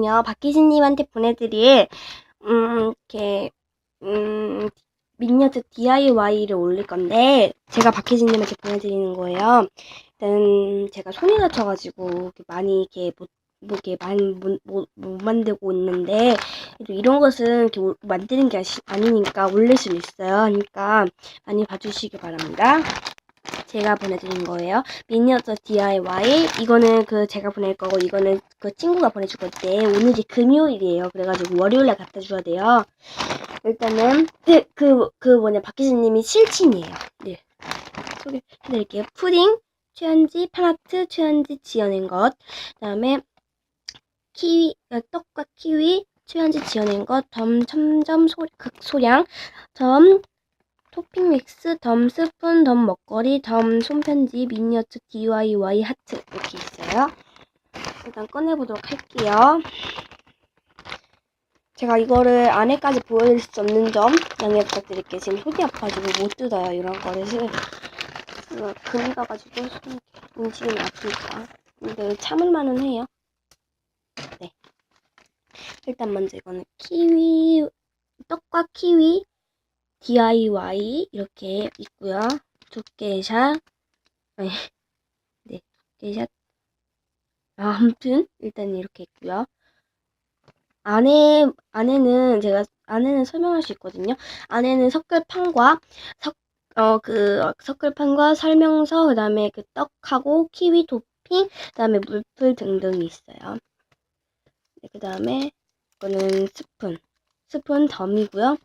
요 박희진님한테 보내드릴 음 이렇게 음 미니어처 DIY를 올릴 건데 제가 박희진님한테 보내드리는 거예요. 일단 제가 손이 다쳐가지고 많이 이렇게 못, 뭐 이렇게 많이 못, 못, 못 만들고 있는데 또 이런 것은 이렇게 올- 만드는 게 아시- 아니니까 올릴 수는 있어요. 그러니까 많이 봐주시기 바랍니다. 제가 보내드린 거예요. 미니어처 DIY 이거는 그 제가 보낼 거고 이거는 그 친구가 보내줄 건데 오늘이 금요일이에요. 그래가지고 월요일에 갖다 줘야 돼요. 일단은 그그 그 뭐냐 박희진님이 실친이에요. 네 소개해드릴게요. 푸딩 최현지 파나트 최현지 지어낸 것 그다음에 키위 어, 떡과 키위 최현지 지어낸 것덤 첨점 소, 극소량 점 토핑 믹스, 덤 스푼, 덤 먹거리, 덤 손편지, 미니어처 DIY 하트 이렇게 있어요. 일단 꺼내보도록 할게요. 제가 이거를 안에까지 보여드릴 수 없는 점 양해 부탁드릴게요. 지금 손이 아파가지고 못 뜯어요. 이런 거를. 어, 금이 가가지고 손이 움직이면 아프니까. 근데 참을만은 해요. 네. 일단 먼저 이거는 키위, 떡과 키위, DIY 이렇게 있고요. 두께샷 아니 네 두께샷 아, 아무튼 일단 이렇게 있고요. 안에 안에는 제가 안에는 설명할 수 있거든요. 안에는 석글판과 석 어 그 석글판과 설명서 그다음에 그 떡하고 키위 토핑 그다음에 물풀 등등이 있어요. 네, 그다음에 이거는 스푼 스푼 덤이고요.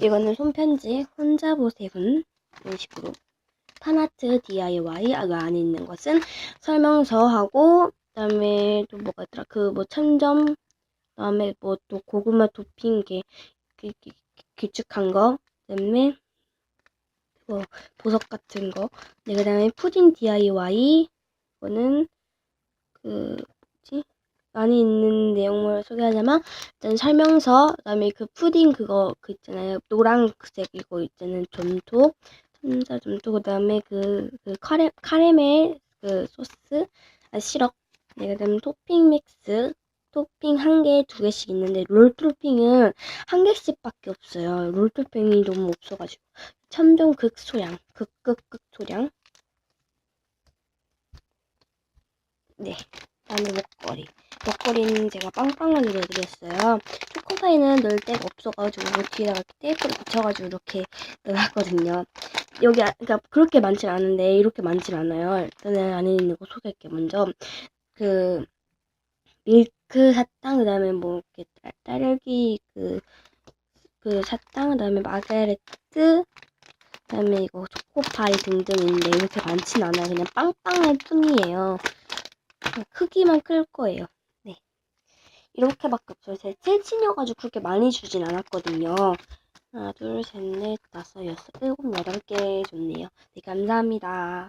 이거는 손편지 혼자 보세훈 이런 식으로. 파나트 DIY 아, 그 안에 있는 것은 설명서하고 그다음에 또 뭐가 있더라? 그뭐 천점 그다음에 뭐 또 고구마 토핑 게 기- 기- 길쭉한 거 그다음에 뭐 보석 같은 거. 네, 그다음에 푸딩 DIY 이거는 그 뭐지 안에 있는 내용을 소개하자면 일단 설명서, 그다음에 그 푸딩 그거 그 있잖아요. 노란색 이거 있잖아요. 점토, 천자 점토, 그다음에 그, 그 카레 카레멜 그 소스, 아 시럽. 네, 그다음에 토핑 믹스. 토핑 한 개, 두 개씩 있는데 롤 토핑은 한 개씩밖에 없어요. 롤 토핑이 너무 없어가지고 첨종 극소량, 극극극 소량. 네, 그다음에 목걸이. 목걸이는 제가 빵빵하게 넣어드렸어요. 초코파이는 넣을 데가 없어가지고 뒤에다가 테이프를 붙여가지고 이렇게 넣어놨거든요. 여기 아- 그러니까 그렇게 많진 않은데 이렇게 많진 않아요. 일단은 안에 있는 거 소개할게요. 먼저 그 밀크 사탕 그다음에 뭐 이렇게 딸- 딸기 그그 사탕 그다음에 마가레트 그다음에 이거 초코파이 등등인데 이렇게 많진 않아요. 그냥 빵빵할 뿐이에요. 크기만 클 거예요. 네. 이렇게밖에 없어요. 제 칠친이어가지고 그렇게 많이 주진 않았거든요. 하나, 둘, 셋, 넷, 다섯, 여섯, 일곱, 여덟 개 줬네요. 네, 감사합니다.